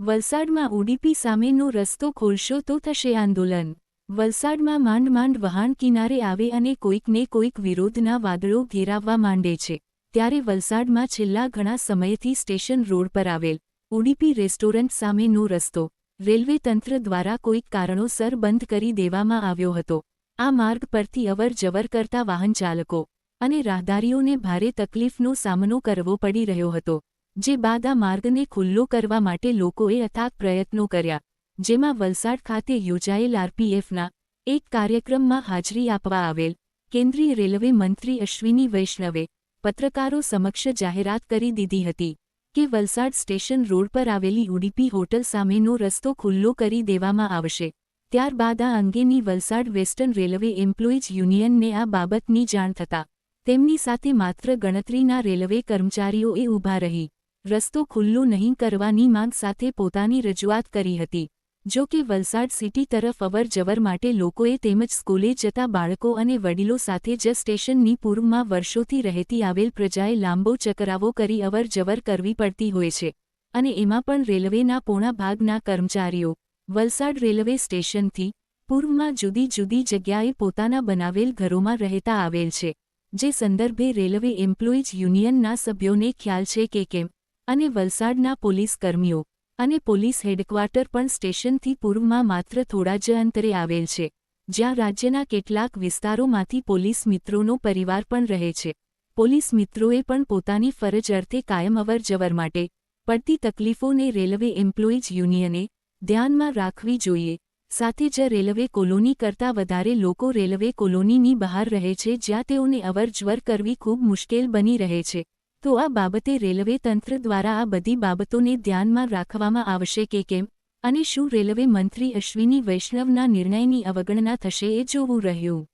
વલસાડમાં ઉડીપી સામેનો રસ્તો ખોલશો તો થશે આંદોલન. વલસાડમાં માંડ માંડ વહાણ કિનારે આવે અને કોઈકને કોઈક વિરોધના વાદળો ઘેરાવવા માંડે છે. ત્યારે વલસાડમાં છેલ્લા ઘણા સમયથી સ્ટેશન રોડ પર આવેલ ઉડીપી રેસ્ટોરન્ટ સામેનો રસ્તો રેલવે તંત્ર દ્વારા કોઈક કારણોસર બંધ કરી દેવામાં આવ્યો હતો. આ માર્ગ પરથી અવર જવર કરતા વાહનચાલકો અને રાહદારીઓને ભારે તકલીફનો સામનો કરવો પડી રહ્યો હતો, જે બાદ આ માર્ગને ખુલ્લો કરવા માટે લોકોએ અથાગ પ્રયત્નો કર્યા, જેમાં વલસાડ ખાતે યોજાયેલ આરપીએફના એક કાર્યક્રમમાં હાજરી આપવા આવેલ કેન્દ્રીય રેલવે મંત્રી અશ્વિની વૈષ્ણવે પત્રકારો સમક્ષ જાહેરાત કરી દીધી હતી કે વલસાડ સ્ટેશન રોડ પર આવેલી ઉડીપી હોટલ સામેનો રસ્તો ખુલ્લો કરી દેવામાં આવશે, ત્યારબાદ આ અંગેની વલસાડ વેસ્ટર્ન રેલવે એમ્પ્લોઈઝ યુનિયનને આ બાબતની જાણ થતા તેમની સાથે માત્ર ગણતરીના રેલવે કર્મચારીઓએ ઊભા રહી. રસ્તો ખુલ્લો નહીં કરવાની માંગ સાથે પોતાની રજૂઆત કરી હતી. જો કે વલસાડ સિટી તરફ અવર જવર માટે લોકોએ તેમજ સ્કૂલે જતા બાળકો અને વડીલો સાથે જ સ્ટેશનની પૂર્વમાં વર્ષોથી રહેતી આવેલ પ્રજાએ લાંબો ચકરાવો કરી અવર જવર કરવી પડતી હોય છે. અને એમાં પણ રેલવેના પોણા ભાગના કર્મચારીઓ વલસાડ રેલવે સ્ટેશનથી પૂર્વમાં જુદી જુદી જગ્યાએ પોતાના બનાવેલ ઘરોમાં રહેતા આવેલ છે. જે સંદર્ભે રેલવે એમ્પ્લોઈઝ યુનિયનના સભ્યોને ખ્યાલ છે કે કેમ અને વલસાડના પોલીસ કર્મીઓ અને પોલીસ હેડક્વાર્ટર પણ સ્ટેશનથી પૂર્વમાં માત્ર થોડા જ અંતરે આવેલ છે, જ્યાં રાજ્યના કેટલાક વિસ્તારોમાંથી પોલીસ મિત્રોનો પરિવાર પણ રહે છે. પોલીસ મિત્રોએ પણ પોતાની ફરજ અર્થે કાયમ અવર જવર માટે પડતી તકલીફોને રેલવે એમ્પ્લોઈઝ યુનિયને ધ્યાનમાં રાખવી જોઈએ સાથે જ રેલવે કોલોની કરતાં વધારે લોકો રેલવે કોલોનીની બહાર રહે છે જ્યાં તેઓને અવરજવર કરવી ખૂબ મુશ્કેલ બની રહે છે. તો આ બાબતે રેલવે તંત્ર દ્વારા આ બધી બાબતોને ધ્યાનમાં રાખવામાં આવશે કે કેમ? અને શું રેલવે મંત્રી અશ્વિની વૈષ્ણવના નિર્ણયની અવગણના થશે એ જોવું રહ્યું.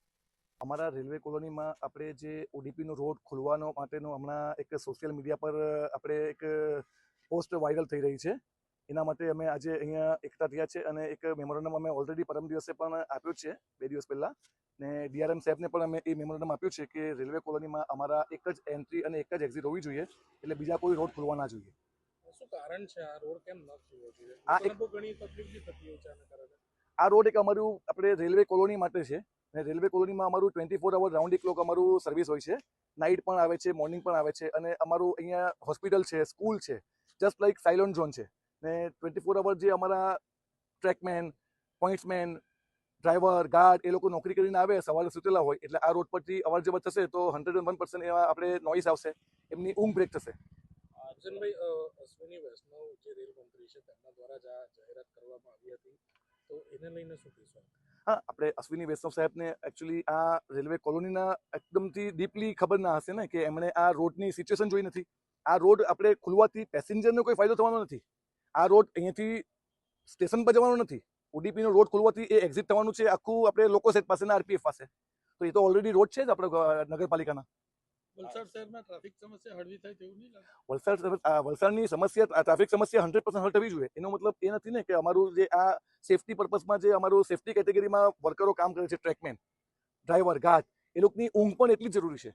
અમારા રેલવે કોલોનીમાં આપણે જે ઓડીપીનો રોડ ખોલવાનો માટેનો હમણાં એક સોશિયલ મીડિયા પર આપણે એક પોસ્ટ વાયરલ થઈ રહી છે. એના માટે અમે આજે અહીંયા એકઠા થયા છે અને એક મેમોરેન્ડમ અમે ઓલરેડી પરમ દિવસે પણ આપ્યો છે બે દિવસ પહેલાં. ને ડીઆરએમ સાહેબને પણ અમે એ મેમોરેન્ડમ આપ્યું છે કે રેલવે કોલોનીમાં અમારા એક જ એન્ટ્રી અને એક જ એક્ઝિટ હોવી જોઈએ એટલે બીજા કોઈ રોડ ખોલવા ના જોઈએ. શું કારણ છે? આ રોડ કેમ ન થવો જોઈએ? આ લોકોને ઘણી તકલીફ થતી હોય છે આના કારણે. આ રોડ એક અમારું આપણે રેલવે કોલોની માટે છે ને રેલવે કોલોનીમાં અમારું twenty four hour round clock અમારું સર્વિસ હોય છે. નાઇટ પણ આવે છે મોર્નિંગ પણ આવે છે અને અમારું અહીંયા હોસ્પિટલ છે સ્કૂલ છે જસ્ટ લાઇક સાયલોન ઝોન છે. ને ટ્વેન્ટી ફોર અવર જે અમારા ટ્રેકમેન પોઈન્ટ્સમેન ડ્રાઈવર ગાર્ડ એ લોકો નોકરી કરીને આવે સવારે સૂતેલા હોય એટલે આ રોડ પરથી અવર જવર થશે તો હંડ્રેડ એન્ડ વન પર્સન્ટ એવા આપણે નોઈસ આવશે એમની ઊંઘ બ્રેક થશે. અર્જનભાઈ અશ્વિની વૈષ્ણવ જે રેલ મંત્રી છે તેમના દ્વારા જ આ જાહેરાત કરવામાં આવી હતી. તો એને લઈને શું કહેશો? હા આપણે અશ્વિની વૈષ્ણવ સાહેબને એકચ્યુઅલી આ રેલવે કોલોનીના એકદમથી ડીપલી ખબર ના હશે ને કે એમણે આ રોડની સિચ્યુએશન જોઈ નથી. આ રોડ આપણે ખુલવાથી પેસેન્જરને કોઈ ફાયદો થવાનો નથી. આ રોડ અહીંયાથી સ્ટેશન પર જવાનો નથી. ઓડીપીનો રોડ ખોલવાથી એ એક્ઝિટ થવાનું છે. આખું આપણે લોકો સેટ પાસેના આરપીએફ પાસે. તો એ તો ઓલરેડી રોડ છે જ આપણે નગરપાલિકાના. વલસાડ શહેરમાં ટ્રાફિક સમસ્યા હળવી થાય તેવું નહીં વલસાડ અ, વલસાડની સમસ્યા ટ્રાફિક સમસ્યા હંડ્રેડ પર્સન્ટ હલ થવી જોઈએ. એનો મતલબ એ નથી ને કે અમારું જે આ સેફટી પર્પઝમાં જે અમારું સેફટી કેટેગરીમાં વર્કરો કામ કરે છે ટ્રેકમેન ડ્રાઈવર ગાર્ડ એ લોકોની ઊંઘ પણ એટલી જરૂરી છે.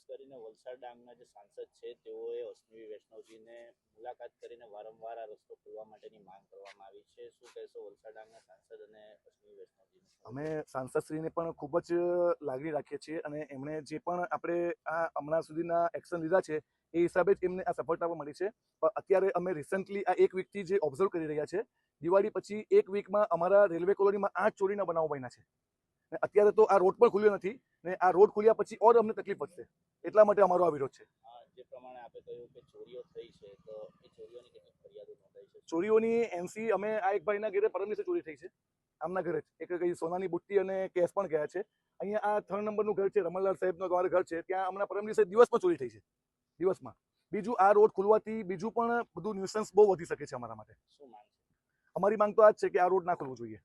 ખાસ કરીને વલસાડ ડાંગના જે સાંસદ છે, તેઓએ અશ્વિની વૈષ્ણવજીને મુલાકાત કરીને વારંવાર આ રસ્તો ખોલવા માટેની માંગ કરવામાં આવી છે. શું કહેશો વલસાડ ડાંગના સાંસદ અને અશ્વિની વૈષ્ણવજી અમે સાંસદશ્રીને પણ ખૂબ જ લાગણી રાખીએ છીએ અને એમણે જે પણ આપણે આ હમણાં સુધીના એક્શન લીધા છે, એ હિસાબે જ એમને આ સફળતા મળી છે. પણ અત્યારે અમે રિસન્ટલી આ એક વીકથી જે ઓબ્ઝર્વ કરી રહ્યા છે, દિવાળી પછી એક વીકમાં અમારા રેલવે કોલોનીમાં આઠ ચોરીના બનાવો બન્યા છે. અત્યારે તો આ રોડ પણ ખુલ્યો નથી. ને આ રોડ ખુલ્યા પછી ઓર અમને તકલીફ પડશે એટલા માટે અમારો આ વિરોધ છે. જે પ્રમાણે આપે કહ્યું કે ચોરીઓ થઈ છે તો એ ચોરીઓની કેટલીક ફરિયાદો નોંધાઈ છે? ચોરીઓની એનસી અમે આ એક ભાઈના ઘરે પરમ દિવસે ચોરી થઈ છે આમના ઘરે જ. એક કઈ સોનાની બુટ્ટી અને કેશ પણ ગયા છે. અહીંયા આ થર્ડ નંબરનું ઘર છે રમણલાલ સાહેબનું અમારું ઘર છે ત્યાં હમણાં પરમ દિવસે દિવસમાં ચોરી થઈ છે દિવસમાં. બીજું આ રોડ ખુલવાથી બીજું પણ બધું ન્યુસન્સ બહુ વધી શકે છે અમારા માટે. શું અમારી માંગ તો આ જ છે કે આ રોડ ના ખુલવું જોઈએ.